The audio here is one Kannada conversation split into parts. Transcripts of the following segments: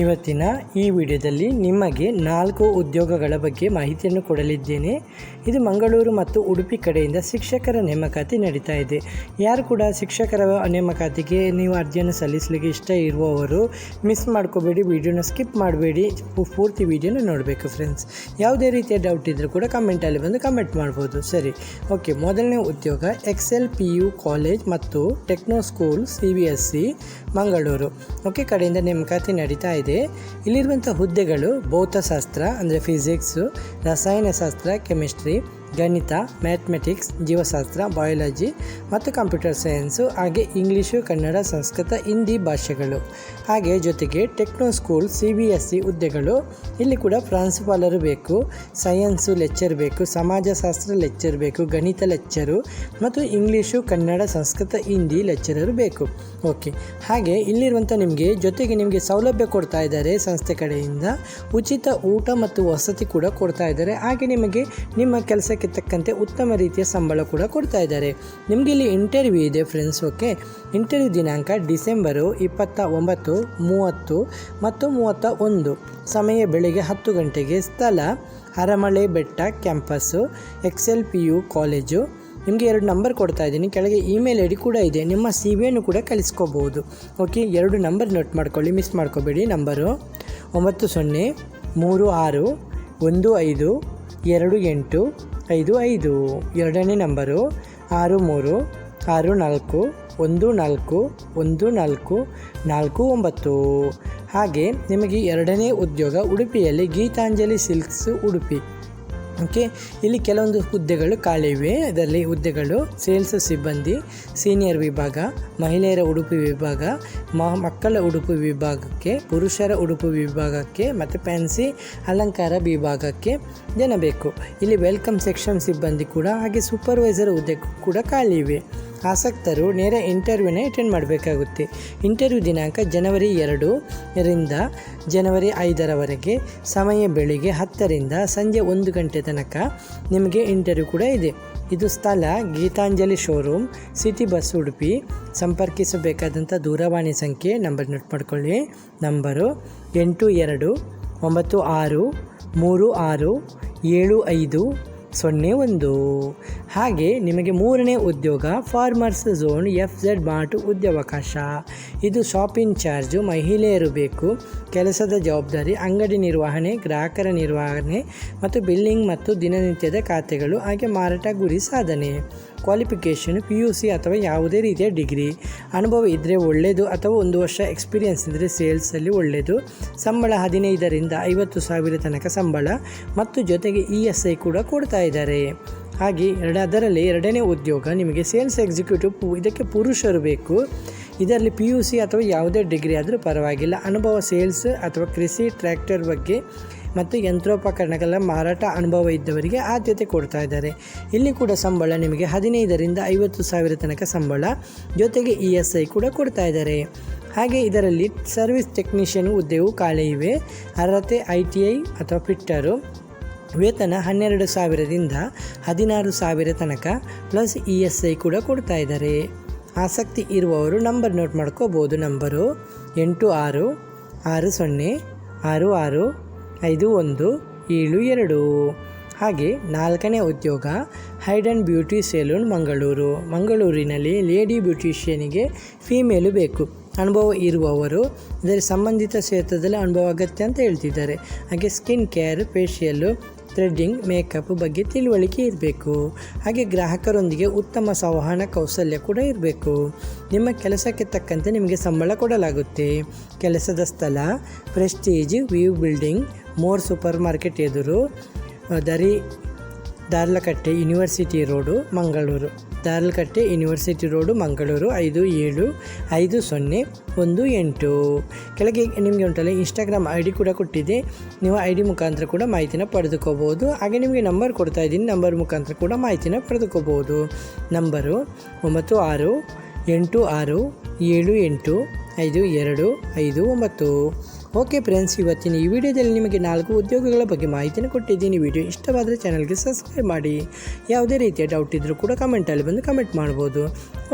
ಇವತ್ತಿನ ಈ ವಿಡಿಯೋದಲ್ಲಿ ನಿಮಗೆ ನಾಲ್ಕು ಉದ್ಯೋಗಗಳ ಬಗ್ಗೆ ಮಾಹಿತಿಯನ್ನು ಕೊಡಲಿದ್ದೇನೆ. ಇದು ಮಂಗಳೂರು ಮತ್ತು ಉಡುಪಿ ಕಡೆಯಿಂದ ಶಿಕ್ಷಕರ ನೇಮಕಾತಿ ನಡೀತಾ ಇದೆ. ಯಾರು ಕೂಡ ಶಿಕ್ಷಕರ ನೇಮಕಾತಿಗೆ ನೀವು ಅರ್ಜಿಯನ್ನು ಸಲ್ಲಿಸಲಿಕ್ಕೆ ಇಷ್ಟ ಇರುವವರು ಮಿಸ್ ಮಾಡ್ಕೋಬೇಡಿ, ವಿಡಿಯೋನ ಸ್ಕಿಪ್ ಮಾಡಬೇಡಿ, ಪೂರ್ತಿ ವಿಡಿಯೋನ ನೋಡಬೇಕು ಫ್ರೆಂಡ್ಸ್ ಯಾವುದೇ ರೀತಿಯ ಡೌಟ್ ಇದ್ದರೂ ಕೂಡ ಕಮೆಂಟಲ್ಲಿ ಬಂದು ಕಮೆಂಟ್ ಮಾಡ್ಬೋದು. ಸರಿ ಓಕೆ ಮೊದಲನೇ ಉದ್ಯೋಗ ಎಕ್ಸೆಲ್ ಪಿ ಯು ಕಾಲೇಜ್ ಮತ್ತು techno school C B S C Mangaluru okay ಕಡೆಯಿಂದ ನೇಮಕಾತಿ ನಡೀತಾ ಇದೆ. ಇಲ್ಲಿರುವಂಥ ಹುದ್ದೆಗಳು ಭೌತಶಾಸ್ತ್ರ ಅಂದರೆ ಫಿಸಿಕ್ಸು ರಸಾಯನಶಾಸ್ತ್ರ ಕೆಮಿಸ್ಟ್ರಿ ಗಣಿತ ಮ್ಯಾಥ್ಮೆಟಿಕ್ಸ್ ಜೀವಶಾಸ್ತ್ರ ಬಯಾಲಜಿ ಮತ್ತು ಕಂಪ್ಯೂಟರ್ ಸೈನ್ಸು ಹಾಗೆ ಇಂಗ್ಲೀಷು, ಕನ್ನಡ, ಸಂಸ್ಕೃತ, ಹಿಂದಿ ಭಾಷೆಗಳು. ಹಾಗೆ ಜೊತೆಗೆ techno school C B S C ಹುದ್ದೆಗಳು. ಇಲ್ಲಿ ಕೂಡ ಪ್ರಾಂಶುಪಾಲರು ಬೇಕು ಸೈನ್ಸು ಲೆಕ್ಚರ್ ಬೇಕು, ಸಮಾಜಶಾಸ್ತ್ರ ಲೆಕ್ಚರ್ ಬೇಕು, ಗಣಿತ ಲೆಕ್ಚರು ಮತ್ತು ಇಂಗ್ಲೀಷು, ಕನ್ನಡ, ಸಂಸ್ಕೃತ, ಹಿಂದಿ ಲೆಕ್ಚರರು ಬೇಕು. ಓಕೆ ಹಾಗೆ ಇಲ್ಲಿರುವಂಥ ನಿಮಗೆ ಜೊತೆಗೆ ನಿಮಗೆ ಸೌಲಭ್ಯ ಕೊಡ್ತಾ ಇದ್ದಾರೆ ಸಂಸ್ಥೆ ಕಡೆಯಿಂದ. ಉಚಿತ ಊಟ ಮತ್ತು ವಸತಿ ಕೂಡ ಕೊಡ್ತಾ ಇದ್ದಾರೆ. ಹಾಗೆ ನಿಮಗೆ ನಿಮ್ಮ ಕೆಲಸಕ್ಕೆ ತಕ್ಕಂತೆ ಉತ್ತಮ ರೀತಿಯ ಸಂಬಳ ಕೂಡ ಕೊಡ್ತಾ ಇದ್ದಾರೆ. ನಿಮಗೆ ಇಲ್ಲಿ ಇಂಟರ್ವ್ಯೂ ಇದೆ ಫ್ರೆಂಡ್ಸ್ ಓಕೆ ಇಂಟರ್ವ್ಯೂ ದಿನಾಂಕ ಡಿಸೆಂಬರು ಇಪ್ಪತ್ತ ಒಂಬತ್ತು, ಮೂವತ್ತು ಮತ್ತು ಮೂವತ್ತ ಒಂದು. ಸಮಯ ಬೆಳಿಗ್ಗೆ ಹತ್ತು ಗಂಟೆಗೆ ಸ್ಥಳ, Aramale Betta campus Excel P U college ನಿಮಗೆ ಎರಡು ನಂಬರ್ ಕೊಡ್ತಾ ಇದ್ದೀನಿ. ಕೆಳಗೆ ಇಮೇಲ್ ಐ ಡಿ ಕೂಡ ಇದೆ. ನಿಮ್ಮ ಸಿ ವಿಯನ್ನು ಕೂಡ ಕಳಿಸ್ಕೋಬೋದು ಓಕೆ ಎರಡು ನಂಬರ್ ನೋಟ್ ಮಾಡ್ಕೊಳ್ಳಿ. ಮಿಸ್ ಮಾಡ್ಕೋಬೇಡಿ. ನಂಬರು ಒಂಬತ್ತು ಸೊನ್ನೆ, ಮೂರು ಆರು, ಒಂದು ಐದು, ಎರಡು ಎಂಟು ಐದು ಐದು ಎರಡನೇ ನಂಬರು ಆರು ಮೂರು ಆರು ನಾಲ್ಕು ಒಂದು ನಾಲ್ಕು ಒಂದು ನಾಲ್ಕು ನಾಲ್ಕು ಒಂಬತ್ತು. ಹಾಗೆ ನಿಮಗೆ ಎರಡನೇ ಉದ್ಯೋಗ ಉಡುಪಿಯಲ್ಲಿ ಗೀತಾಂಜಲಿ ಸಿಲ್ಕ್ಸ್ ಉಡುಪಿ. ಓಕೆ, ಇಲ್ಲಿ ಕೆಲವೊಂದು ಹುದ್ದೆಗಳು ಖಾಲಿ ಇವೆ. ಅದರಲ್ಲಿ ಹುದ್ದೆಗಳು ಸೇಲ್ಸ್ ಸಿಬ್ಬಂದಿ, ಸೀನಿಯರ್ ವಿಭಾಗ, ಮಹಿಳೆಯರ ಉಡುಪು ವಿಭಾಗ ಮಕ್ಕಳ ಉಡುಪು ವಿಭಾಗಕ್ಕೆ, ಪುರುಷರ ಉಡುಪು ವಿಭಾಗಕ್ಕೆ ಮತ್ತು ಫ್ಯಾನ್ಸಿ ಅಲಂಕಾರ ವಿಭಾಗಕ್ಕೆ ಜನ ಬೇಕು. ಇಲ್ಲಿ ವೆಲ್ಕಮ್ ಸೆಕ್ಷನ್ ಸಿಬ್ಬಂದಿ ಕೂಡ ಹಾಗೆ ಸೂಪರ್ವೈಸರ್ ಹುದ್ದೆ ಕೂಡ ಖಾಲಿ ಇವೆ. ಆಸಕ್ತರು ನೇರ ಇಂಟರ್ವ್ಯೂನೇ ಅಟೆಂಡ್ ಮಾಡಬೇಕಾಗುತ್ತೆ. ಇಂಟರ್ವ್ಯೂ ದಿನಾಂಕ ಜನವರಿ ಎರಡು ರಿಂದ ಜನವರಿ ಐದರವರೆಗೆ ಸಮಯ ಬೆಳಿಗ್ಗೆ ಹತ್ತರಿಂದ ಸಂಜೆ ಒಂದು ಗಂಟೆ ತನಕ ನಿಮಗೆ ಇಂಟರ್ವ್ಯೂ ಕೂಡ ಇದೆ. ಇದು ಸ್ಥಳ Geetanjali showroom city bus Udupi. ಸಂಪರ್ಕಿಸಬೇಕಾದಂಥ ದೂರವಾಣಿ ಸಂಖ್ಯೆ ನಂಬರ್ ನೋಟ್ ಮಾಡಿಕೊಳ್ಳಿ. ನಂಬರು ಎಂಟು ಎರಡು, ಒಂಬತ್ತು ಆರು, ಮೂರು ಆರು, ಏಳು ಐದು ಸೊನ್ನೆ ಒಂದು. ಹಾಗೆ ನಿಮಗೆ ಮೂರನೇ ಉದ್ಯೋಗ farmers zone F Z mart ಉದ್ಯೋಗಾವಕಾಶ. ಇದು ಶಾಪಿಂಗ್ ಚಾರ್ಜು, ಮಹಿಳೆಯರು ಬೇಕು. ಕೆಲಸದ ಜವಾಬ್ದಾರಿ, ಅಂಗಡಿ ನಿರ್ವಹಣೆ, ಗ್ರಾಹಕರ ನಿರ್ವಹಣೆ ಮತ್ತು ಬಿಲ್ಲಿಂಗ್ ಮತ್ತು ದಿನನಿತ್ಯದ ಖಾತೆಗಳು, ಹಾಗೆ ಮಾರಾಟ ಗುರಿ ಸಾಧನೆ. ಕ್ವಾಲಿಫಿಕೇಷನ್ ಪಿ ಯು ಸಿ ಅಥವಾ ಯಾವುದೇ ರೀತಿಯ ಡಿಗ್ರಿ ಅನುಭವ ಇದ್ದರೆ ಒಳ್ಳೆಯದು ಅಥವಾ ಒಂದು ವರ್ಷ ಎಕ್ಸ್ಪೀರಿಯನ್ಸ್ ಇದ್ದರೆ ಸೇಲ್ಸಲ್ಲಿ ಒಳ್ಳೆಯದು ಸಂಬಳ ಹದಿನೈದರಿಂದ ಐವತ್ತು ಸಾವಿರ ತನಕ ಸಂಬಳ ಮತ್ತು ಜೊತೆಗೆ ಇ ಎಸ್ ಐ ಕೂಡ ಕೊಡ್ತಾ ಇದ್ದಾರೆ. ಹಾಗೆ ಎರಡು, ಅದರಲ್ಲಿ ಎರಡನೇ ಉದ್ಯೋಗ ನಿಮಗೆ ಸೇಲ್ಸ್ ಎಕ್ಸಿಕ್ಯೂಟಿವ್ ಇದಕ್ಕೆ ಪುರುಷರು ಬೇಕು. ಇದರಲ್ಲಿ ಪಿ ಯು ಸಿ ಅಥವಾ ಯಾವುದೇ ಡಿಗ್ರಿ ಆದರೂ ಪರವಾಗಿಲ್ಲ. ಅನುಭವ ಸೇಲ್ಸ್ ಅಥವಾ ಕೃಷಿ ಟ್ರ್ಯಾಕ್ಟರ್ ಬಗ್ಗೆ ಮತ್ತು ಯಂತ್ರೋಪಕರಣಗಳ ಮಾರಾಟ ಅನುಭವ ಇದ್ದವರಿಗೆ ಆದ್ಯತೆ ಕೊಡ್ತಾ ಇದ್ದಾರೆ. ಇಲ್ಲಿ ಕೂಡ ಸಂಬಳ ನಿಮಗೆ ಹದಿನೈದರಿಂದ ಐವತ್ತು ಸಾವಿರ ತನಕ ಸಂಬಳ ಜೊತೆಗೆ ಇ ಎಸ್ ಐ ಕೂಡ ಕೊಡ್ತಾ ಇದ್ದಾರೆ. ಹಾಗೆ ಇದರಲ್ಲಿ ಸರ್ವಿಸ್ ಟೆಕ್ನಿಷಿಯನ್ ಹುದ್ದೆಯೂ ಖಾಲಿ ಇವೆ. ಅರ್ಹತೆ ಐ ಟಿ ಐ ಅಥವಾ ಫಿಟ್ಟರು. ವೇತನ ಹನ್ನೆರಡು ಸಾವಿರದಿಂದ ಹದಿನಾರು ಸಾವಿರ ತನಕ ಪ್ಲಸ್ ಇ ಎಸ್ ಐ ಕೂಡ ಕೊಡ್ತಾ ಇದ್ದಾರೆ. ಆಸಕ್ತಿ ಇರುವವರು ನಂಬರ್ ನೋಟ್ ಮಾಡ್ಕೋಬೋದು. ನಂಬರು ಎಂಟು ಆರು ಆರು ಸೊನ್ನೆ ಆರು ಆರು ಐದು ಒಂದು ಏಳು ಎರಡು. ಹಾಗೆ ನಾಲ್ಕನೇ ಉದ್ಯೋಗ, hide and beauty salon Mangaluru. ಮಂಗಳೂರಿನಲ್ಲಿ ಲೇಡಿ ಬ್ಯೂಟಿಷಿಯನಿಗೆ ಫೀಮೇಲು ಬೇಕು. ಅನುಭವ ಇರುವವರು ಇದರ ಸಂಬಂಧಿತ ಕ್ಷೇತ್ರದಲ್ಲಿ ಅನುಭವ ಅಗತ್ಯ ಅಂತ ಹೇಳ್ತಿದ್ದಾರೆ. ಹಾಗೆ skin care, facial threading makeup ಬಗ್ಗೆ ತಿಳುವಳಿಕೆ ಇರಬೇಕು. ಹಾಗೆ ಗ್ರಾಹಕರೊಂದಿಗೆ ಉತ್ತಮ ಸಂವಹನ ಕೌಶಲ್ಯ ಕೂಡ ಇರಬೇಕು. ನಿಮ್ಮ ಕೆಲಸಕ್ಕೆ ತಕ್ಕಂತೆ ನಿಮಗೆ ಸಂಬಳ ಕೊಡಲಾಗುತ್ತೆ. ಕೆಲಸದ ಸ್ಥಳ Prestige view building More supermarket ಎದುರು ದರಿ, Deralakatte university road Mangaluru. Deralakatte university road Mangaluru ಐದು ಏಳು ಐದು ಸೊನ್ನೆ ಒಂದು ಎಂಟು. ಕೆಳಗೆ ನಿಮಗೆ ಉಂಟಲ್ಲ ಇನ್ಸ್ಟಾಗ್ರಾಮ್ ಐ ಡಿ ಕೂಡ ಕೊಟ್ಟಿದೆ. ನೀವು ಐ ಡಿ ಮುಖಾಂತರ ಕೂಡ ಮಾಹಿತಿನ ಪಡೆದುಕೋಬೋದು. ಹಾಗೆ ನಿಮಗೆ ನಂಬರ್ ಕೊಡ್ತಾ ಇದ್ದೀನಿ ನಂಬರ್ ಮುಖಾಂತರ ಕೂಡ ಮಾಹಿತಿನ ಪಡೆದುಕೋಬೋದು. ನಂಬರು ಒಂಬತ್ತು ಆರು ಎಂಟು ಆರು ಏಳು ಎಂಟು ಐದು ಎರಡು ಐದು ಒಂಬತ್ತು. ಓಕೆ ಫ್ರೆಂಡ್ಸ್ ಇವತ್ತಿನ ಈ ವಿಡಿಯೋದಲ್ಲಿ ನಿಮಗೆ ನಾಲ್ಕು ಉದ್ಯೋಗಗಳ ಬಗ್ಗೆ ಮಾಹಿತಿಯನ್ನು ಕೊಟ್ಟಿದ್ದೀನಿ. ವಿಡಿಯೋ ಇಷ್ಟವಾದರೆ ಚಾನಲ್ಗೆ ಸಬ್ಸ್ಕ್ರೈಬ್ ಮಾಡಿ. ಯಾವುದೇ ರೀತಿಯ ಡೌಟ್ ಇದ್ದರೂ ಕೂಡ ಕಮೆಂಟಲ್ಲಿ ಬಂದು ಕಮೆಂಟ್ ಮಾಡ್ಬೋದು.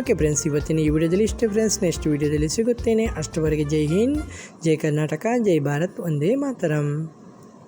ಓಕೆ ಫ್ರೆಂಡ್ಸ್ ಇವತ್ತಿನ ಈ ವಿಡಿಯೋದಲ್ಲಿ ಇಷ್ಟೇ ಫ್ರೆಂಡ್ಸ್ ನೆಕ್ಸ್ಟ್ ವಿಡಿಯೋದಲ್ಲಿ ಸಿಗುತ್ತೇನೆ. ಅಷ್ಟವರೆಗೆ ಜೈ ಹಿಂದ್, ಜೈ ಕರ್ನಾಟಕ, ಜೈ ಭಾರತ್ ಒಂದೇ ಮಾತರಂ.